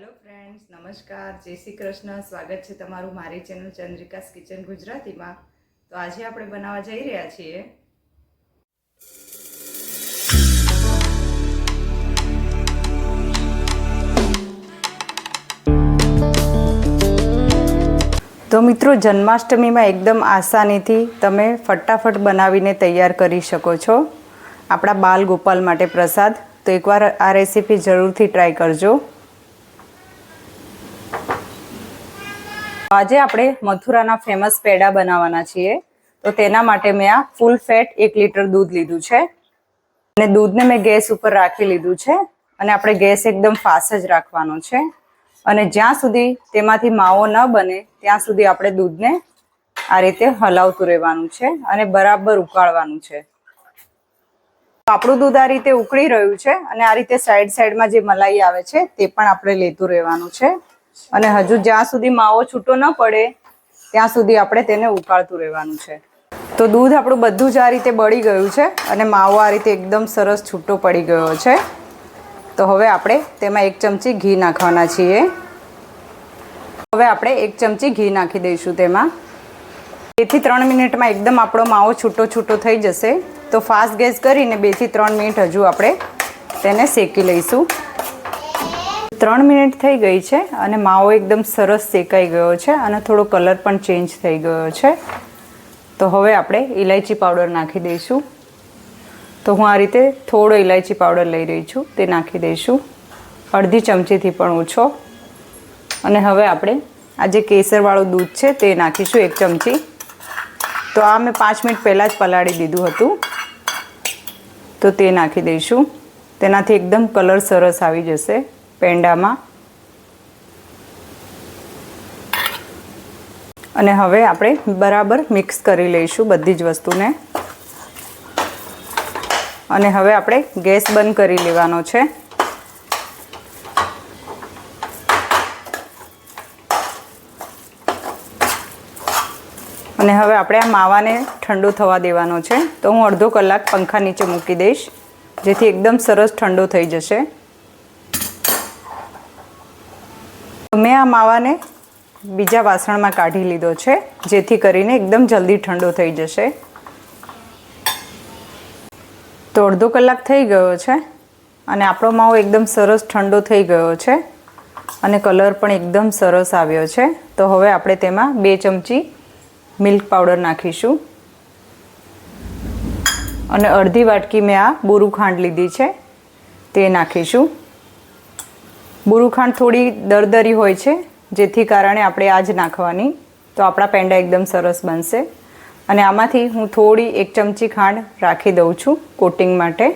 Hello friends નમસ્કાર, જય શ્રી કૃષ્ણ, સ્વાગત છે તમારું મારી ચેનલ ચંદ્રિકાસ કિચન ગુજરાતીમાં. તો આજે આપણે બનાવવા જઈ રહ્યા છીએ. તો મિત્રો, જન્માષ્ટમીમાં એકદમ આસાનીથી તમે ફટાફટ બનાવીને તૈયાર કરી શકો છો. આપણા બાલ ગોપાલ માટે પ્રસાદ. તો એકવાર આ રેસીપી જરૂરથી ટ્રાય કરજો. આજે આપણે મથુરાના ફેમસ પેડા બનાવવાના છીએ. તો તેના માટે મેં આ ફૂલ ફેટ એક લીટર દૂધ લીધું છે. અને દૂધને મેં ગેસ ઉપર રાખી લીધું છે. અને આપણે ગેસ એકદમ ફાસ્ટ જ રાખવાનો છે. અને જ્યાં સુધી તેમાંથી માવો ન બને, ત્યાં સુધી આપણે દૂધને આ રીતે હલાવતું રહેવાનું છે અને બરાબર ઉકાળવાનું છે. આપણું દૂધ આ રીતે ઉકળી રહ્યું છે અને આ રીતે સાઈડ સાઈડમાં જે મલાઈ આવે છે, તે પણ આપણે લેતું રહેવાનું છે. અને હજુ જ્યાં સુધી માવો છૂટો ન પડે, ત્યાં સુધી આપણે તેને ઉકાળતું રહેવાનું છે. તો દૂધ આપણું બધું જ આ રીતે બળી ગયું છે અને માવો આ રીતે એકદમ સરસ છૂટો પડી ગયો છે. તો હવે આપણે તેમાં એક ચમચી ઘી નાખવાના છીએ. હવે આપણે એક ચમચી ઘી નાખી દઈશું તેમાં. બેથી ત્રણ મિનિટમાં એકદમ આપણો માવો છૂટો છૂટો થઈ જશે. તો ફાસ્ટ ગેસ કરીને બેથી ત્રણ મિનિટ હજુ આપણે તેને શેકી લઈશું. ત્રણ મિનિટ થઈ ગઈ છે અને માવો એકદમ સરસ શેકાઈ ગયો છે અને થોડો કલર પણ ચેન્જ થઈ ગયો છે. તો હવે આપણે ઇલાયચી પાવડર નાખી દઈશું. તો હું આ રીતે થોડો ઇલાયચી પાવડર લઈ રહી છું, તે નાખી દઈશું. અડધી ચમચીથી પણ ઓછો. અને હવે આપણે આ જે કેસરવાળું દૂધ છે તે નાખીશું એક ચમચી. તો આ મેં પાંચ મિનિટ પહેલાં જ પલાળી દીધું હતું. તો તે નાખી દઈશું. તેનાથી એકદમ કલર સરસ આવી જશે. પેંડામાં. અને હવે આપણે બરાબર મિક્સ કરી લઈશું બધી જ વસ્તુને. અને હવે આપણે ગેસ બંધ કરી લેવાનો છે. અને હવે આપણે આ માવાને ઠંડુ થવા દેવાનો છે. તો હું અડધો કલાક પંખા નીચે મૂકી દઈશ, જેથી એકદમ સરસ ઠંડો થઈ જશે. મેં આ માવાને બીજા વાસણમાં કાઢી લીધો છે, જેથી કરીને એકદમ જલ્દી ઠંડો થઈ જશે. તો અડધો કલાક થઈ ગયો છે અને આપણો માવો એકદમ સરસ ઠંડો થઈ ગયો છે અને કલર પણ એકદમ સરસ આવ્યો છે. તો હવે આપણે તેમાં બે ચમચી મિલ્ક પાવડર નાખીશું. અને અડધી વાટકી મેં આ બોરું ખાંડ લીધી છે, તે નાખીશું. બોરું ખાંડ થોડી દરદરી હોય છે, જેથી કારણે આપણે આ જ નાખવાની. તો આપણા પેંડા એકદમ સરસ બનશે. અને આમાંથી હું થોડી એક ચમચી ખાંડ રાખી દઉં છું કોટિંગ માટે.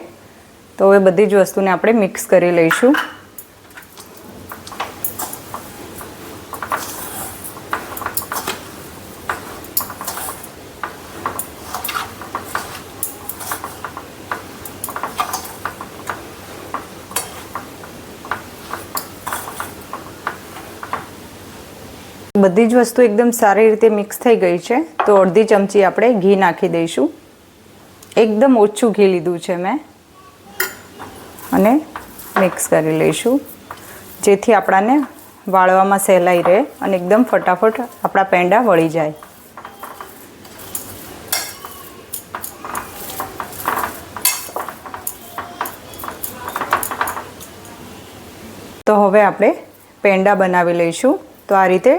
તો હવે બધી જ વસ્તુને આપણે મિક્સ કરી લઈશું. બધી જ વસ્તુ એકદમ સારી રીતે મિક્સ થઈ ગઈ છે. તો અડધી ચમચી આપણે ઘી નાખી દઈશું. એકદમ ઓછું ઘી લીધું છે મેં. અને મિક્સ કરી લઈશું. જેથી આપણાને વાળવામાં સહેલાઈ રહે અને એકદમ ફટાફટ આપણા પેંડા વળી જાય. તો હવે આપણે પેંડા બનાવી લઈશું. તો આ રીતે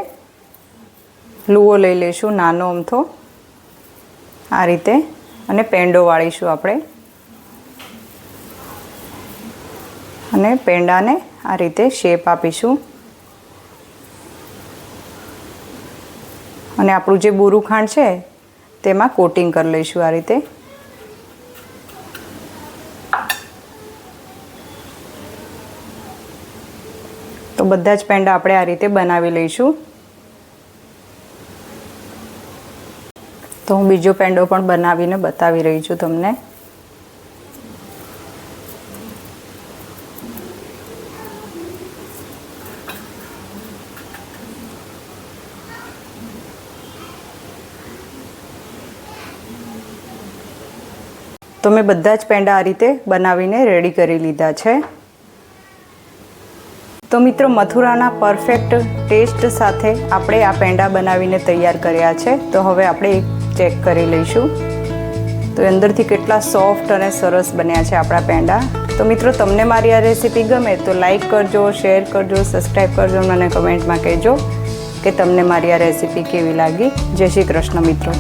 લુઓ લઈ લઈશું, નાનો અમથો. આ રીતે. અને પેંડો વાળીશું આપણે. અને પેંડાને આ રીતે શેપ આપીશું. અને આપણું જે બોરું ખાંડ છે, તેમાં કોટિંગ કરી લઈશું આ રીતે. તો બધા જ પેંડા આપણે આ રીતે બનાવી લઈશું. તો હું બીજો પેંડો પણ બનાવીને બતાવી રહી છું તમને. તો મેં બધા જ પેંડા આ રીતે બનાવીને રેડી કરી લીધા છે. તો મિત્રો, મથુરાના પરફેક્ટ ટેસ્ટ સાથે આપણે આ પેંડા બનાવીને તૈયાર કર્યા છે. તો હવે આપણે એક ચેક કરી લઈશું. તો અંદરથી કેટલા સોફ્ટ અને સરસ બન્યા છે આપણા પેંડા. તો મિત્રો, તમને મારી આ રેસીપી ગમે તો લાઈક કરજો, શેર કરજો સબસ્ક્રાઈબ કરજો મને કમેન્ટમાં કહેજો કે તમને મારી આ રેસીપી કેવી લાગી. જય શ્રી કૃષ્ણ મિત્રો.